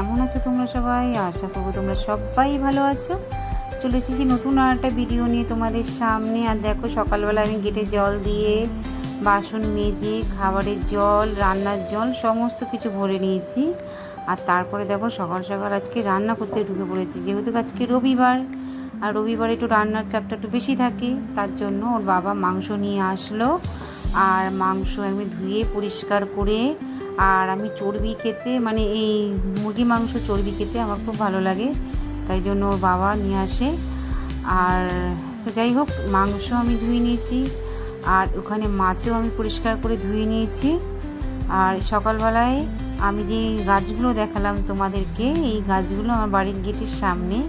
কেমন আছো তোমরা সবাই? আশা করব তোমরা সবাই ভালো আছো। চলে এসেছি নতুন আর একটা ভিডিও নিয়ে তোমাদের সামনে। আর দেখো, সকালবেলা আমি গেটে জল দিয়ে বাসন মেজে, খাবারের জল, রান্নার জল সমস্ত কিছু ভরে নিয়েছি। আর তারপরে দেখো, সকাল সকাল আজকে রান্না করতে ঢুকে পড়েছি। যেহেতু আজকে রবিবার, আর রবিবারে একটু রান্নার চাপটা একটু বেশি থাকে, তার জন্য ওর বাবা মাংস নিয়ে আসলো। আর মাংস আমি ধুয়ে পরিষ্কার করে আর আমি চর্বি খেতে মানে এই মুরগি মাংস চর্বি খেতে আমার খুব ভালো লাগে। তাই জন্য ওর বাবা নিয়ে আসে। আর যাই হোক, মাংস আমি ধুয়ে নিয়েছি। আর ওখানে মাছও আমি পরিষ্কার করে ধুয়ে নিয়েছি। আর সকালবেলায় আমি যে গাছগুলো দেখালাম তোমাদেরকে, এই গাছগুলো আমার বাড়ির গেটের সামনে।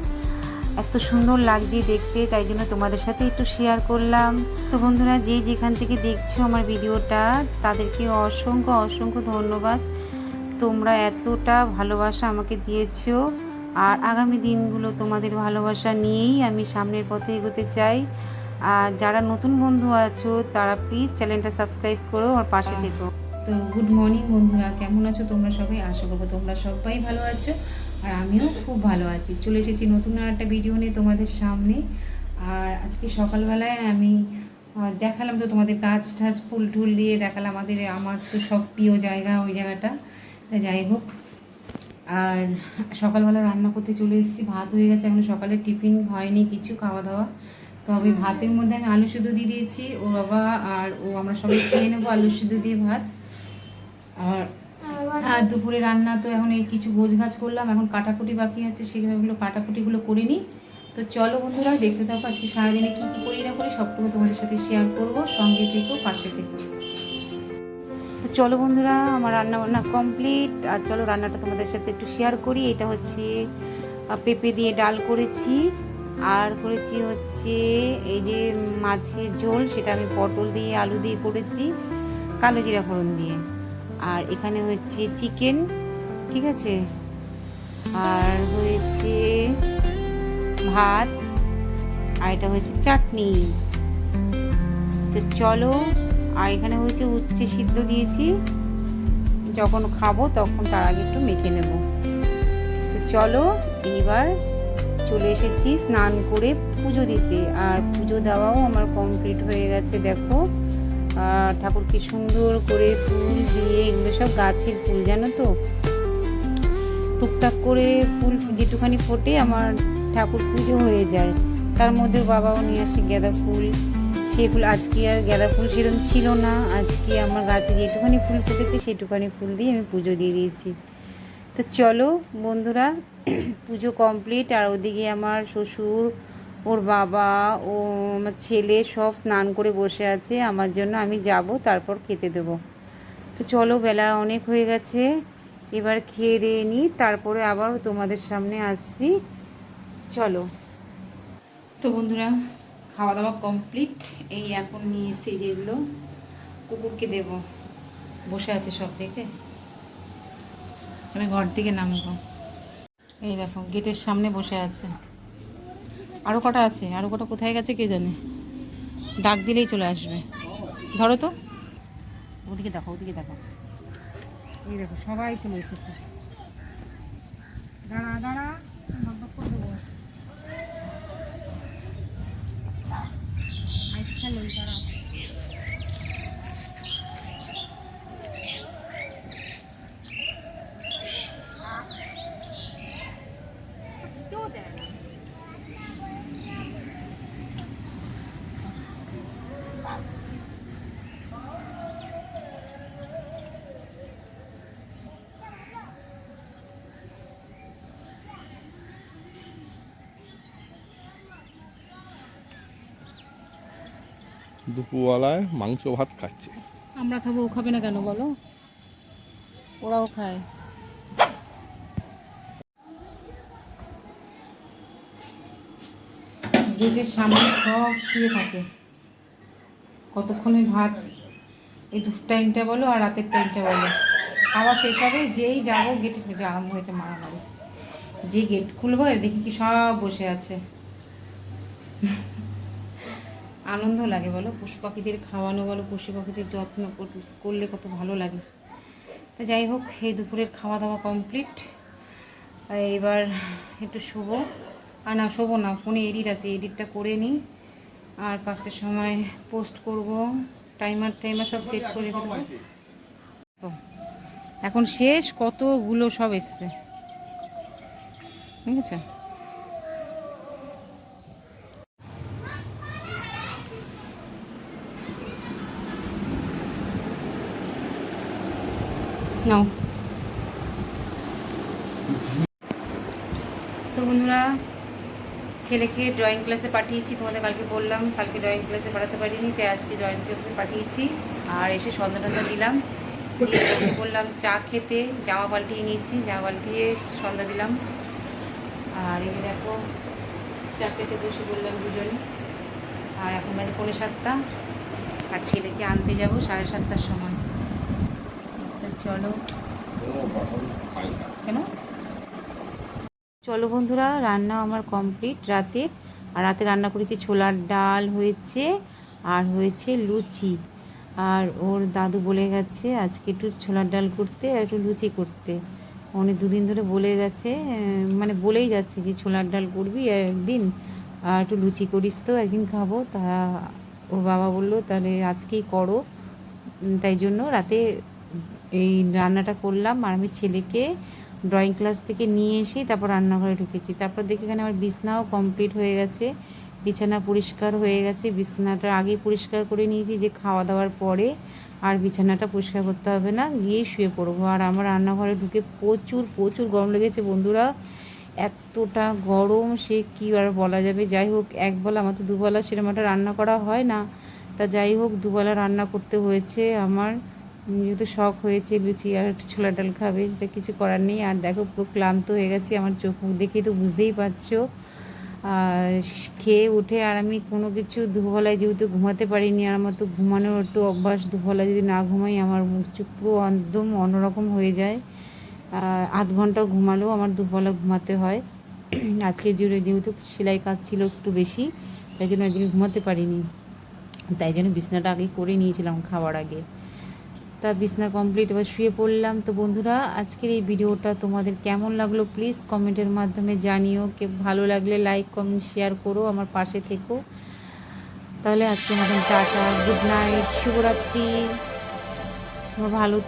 এত সুন্দর লাগছে দেখতে তাই জন্য তোমাদের সাথে একটু শেয়ার করলাম। তো বন্ধুরা যে যেখান থেকে দেখছ আমার ভিডিওটা তাদেরকে অসংখ্য অসংখ্য ধন্যবাদ। তোমরা এতটা ভালোবাসা আমাকে দিয়েছ। আর আগামী দিনগুলো তোমাদের ভালোবাসা নিয়েই আমি সামনের পথে এগোতে চাই। আর যারা নতুন বন্ধু আছো তারা প্লিজ চ্যানেলটা সাবস্ক্রাইব করো আর পাশে থেকো। তো গুড মর্নিং বন্ধুরা কেমন আছো তোমরা সবাই? আশা করব তোমরা সবাই ভালো আছো আর আমিও খুব ভালো আছি। চলে এসেছি নতুন আর একটা ভিডিও নিয়ে তোমাদের সামনে। আর আজকে সকালবেলায় আমি দেখালাম তো তোমাদের গাছ টাছ ফুল টুল দিয়ে দেখালাম আমাদের আমার তো সব প্রিয় জায়গা ওই জায়গাটা। তা যাই হোক আর সকালবেলা রান্না করতে চলে এসেছি ভাত হয়ে গেছে এখন সকালে টিফিন হয়নি কিছু খাওয়া দাওয়া। তবে ভাতের মধ্যে আমি আলু সিদ্ধ দিয়ে দিয়েছি ও বাবা আর ও আমরা সবাই খেয়ে নেব আলু সিদ্ধ দিয়ে ভাত। আর আর দুপুরে রান্না তো এখন এই কিছু গোছ গাছ করলাম, এখন কাটাকুটি বাকি আছে, সেগুলো কাটাকুটিগুলো করে নিই। তো চলো বন্ধুরা, দেখতে থাকো, আজকে সারাদিনে কী কী করি না করি, সবটুকু তোমাদের সাথে শেয়ার করব, সঙ্গে থেকো, পাশে থেকো। তো চলো বন্ধুরা, আমার রান্না বান্না কমপ্লিট আর চলো রান্নাটা তোমাদের সাথে একটু শেয়ার করি। এটা হচ্ছে পেঁপে দিয়ে ডাল করেছি। আর করেছি হচ্ছে, এই যে মাছের ঝোল, সেটা আমি পটল দিয়ে, আলু দিয়ে করেছি, কালো জিরা ফোড়ন দিয়ে। আর এখানে হচ্ছে চিকেন, ঠিক আছে? আর হয়েছে ভাত, আর এটা হয়েছে চাটনি। তো চলো, আর এখানে হয়েছে উচ্ছে সিদ্ধ দিয়েছি। যখন খাব তখন তার আগে একটু মেখে নেব। তো চলো এবার চলে এসেছি স্নান করে পুজো দিতে। আর পুজো দেওয়াও আমার কমপ্লিট হয়ে গেছে, দেখো। আর ঠাকুরকে সুন্দর করে ফুল দিয়ে, এগুলো সব গাছের ফুল, জানো তো? টুকটাক করে ফুল যেটুখানি ফোটে, আমার ঠাকুর পুজো হয়ে যায়। তার মধ্যে বাবাও নিয়ে আসে গাঁদা ফুল। সেই ফুল, আজকে আর গাঁদা ফুল সেরকম ছিল না। আজকে আমার গাছে যেটুখানি ফুল ফুটেছে, সেটুখানি ফুল দিয়ে আমি পুজো দিয়ে দিয়েছি। তো চলো বন্ধুরা, পুজো কমপ্লিট। আর ওদিকে আমার শ্বশুর ওর বাবা, ও আমার ছেলে সব স্নান করে বসে আছে, আমার জন্য আমি যাব, তারপর খেতে দেবো। তো চলো, বেলা অনেক হয়ে গেছে, এবার খেয়ে দিয়ে নিই, তারপরে আবার তোমাদের সামনে আসছি। চলো। তো বন্ধুরা খাওয়া দাওয়া কমপ্লিট, এই এখন নিয়ে এসে যেগুলো কুকুরকে দেব। বসে আছে সব দেখে। আমি ঘর থেকে নামবো। এই দেখো, গেটের সামনে বসে আছে। আরও কটা আছে? আরও কটা কোথায় গেছে কে জানে? ডাক দিলেই চলে আসবে। ধরো তো। ওদিকে দেখো ওদিকে দেখো। এই দেখো, সবাই চলে এসেছে। দাঁড়া দাঁড়া দাঁড়া দুপুরবেলায় মাংস ভাত খাচ্ছে। আমরা খাব, ও খাবে না কেন বলো? ওরাও খায়। গেটের সামনে সব শুয়ে থাকে। কতক্ষণে ভাত? এই দু টাইমটা বলো আর রাতের টাইমটা বলো। খাওয়া শেষ হবে, যেই যাব গেটে যে আরম্ভ হয়েছে মারামারি যে গেট খুলবো দেখি কি সব বসে আছে। আনন্দ লাগে বলো? পশু পাখিদের খাওয়ানো বলো পশু পাখিদের যত্ন কর- করলে কত ভালো লাগে। তো যাই হোক এই দুপুরের খাওয়া দাওয়া কমপ্লিট এবার একটু শোবো। আর না শোবো না ফোনে এডিট আছে এডিটটা করে নিই। আর পাঁচটার সময় পোস্ট করব। টাইমার টাইমার সব সেট করে তো, এখন শেষ কতগুলো সব এসছে? ঠিক আছে? নাও। তো বন্ধুরা, ছেলেকে ড্রয়িং ক্লাসে পাঠিয়েছি, তোমাদের কালকে বললাম, কালকে ড্রয়িং ক্লাসে পাঠাতে পারিনি, তাই আজকে ড্রয়িং ক্লাসে পাঠিয়েছি। আর এসে সন্ধ্যা দিলাম বললাম, চা খেতে জামা পাল্টিয়ে নিয়েছি, জামা পাল্টিয়ে সন্ধ্যা দিলাম। আর এই দেখো, চা খেতে বসে বললাম দুজনে। আর এখন বাজে পৌনে সাতটা, আর ছেলেকে আনতে যাব সাড়ে সাতটার সময়। চলো। কেন? চলো বন্ধুরা রান্না আমার কমপ্লিট রাতে আর রাতে রান্না করেছি ছোলার ডাল হয়েছে আর হয়েছে লুচি। আর ওর দাদু বলে গেছে আজকে একটু ছোলার ডাল করতে আর একটু লুচি করতে। অনেক দুদিন ধরে বলে গেছে মানে বলেই যাচ্ছে যে ছোলার ডাল করবি একদিন আর একটু লুচি করিস তো একদিন খাব। তা ওর বাবা বলল তাহলে আজকেই করো। তাই জন্য রাতে এই রান্নাটা করলাম আর আমি ছেলেকে ড্রয়িং ক্লাস থেকে নিয়ে এসেই তারপর রান্নাঘরে ঢুকেছি। তারপর দেখি এখানে আমার বিছনাও কমপ্লিট হয়ে গেছে। বিছানা পরিষ্কার হয়ে গেছে। বিছানাটা আগে পরিষ্কার করে নিয়েছি যে খাওয়া দাওয়ার পরে আর বিছানাটা পরিষ্কার করতে হবে না। গিয়ে শুয়ে পড়ব। আর আমার রান্নাঘরে ঢুকে প্রচুর প্রচুর গরম লেগেছে বন্ধুরা। এতটা গরম সে কী আর বলা যাবে? যাই হোক, একবেলা আমার তো দুবেলা সেরকম একটা রান্না করা হয় না। তা যাই হোক, দুবেলা রান্না করতে হয়েছে আমার। যেহেতু শখ হয়েছে, লুচি আর ছোলা ডাল খাবে, সেটা কিছু করার নেই। আর দেখো, পুরো ক্লান্ত হয়ে গেছি, আমার চোখ মুখ দেখেই তো বুঝতেই পারছ। আর খেয়ে উঠে আর আমি কোনো কিছু দুবেলায় যেহেতু ঘুমাতে পারিনি, আর আমার তো ঘুমানোর একটু অভ্যাস দুবেলা যদি না ঘুমাই, আমার মুখ চুপ পুরো একদম অন্যরকম হয়ে যায়। আধ ঘণ্টা ঘুমালেও আমার দুবেলা ঘুমাতে হয়। আজকে জুড়ে যেহেতু সেলাই কাজ ছিল একটু বেশি, তাই জন্য আজকে ঘুমাতে পারিনি। তাই জন্য বিছনাটা আগে করে নিয়েছিলাম খাওয়ার আগে। তা বিছনা কমপ্লিট এবার শুয়ে পড়লাম। তো বন্ধুরা, আজকের এই ভিডিওটা তোমাদের কেমন লাগল? প্লিজ কমেন্টের মাধ্যমে জানিও। কে ভালো লাগলে লাইক কমেন্ট শেয়ার করো আমার পাশে থেকো। তাহলে আজকে মতন টাটা গুড নাইট শুভরাত্রি। ভালো থেকো।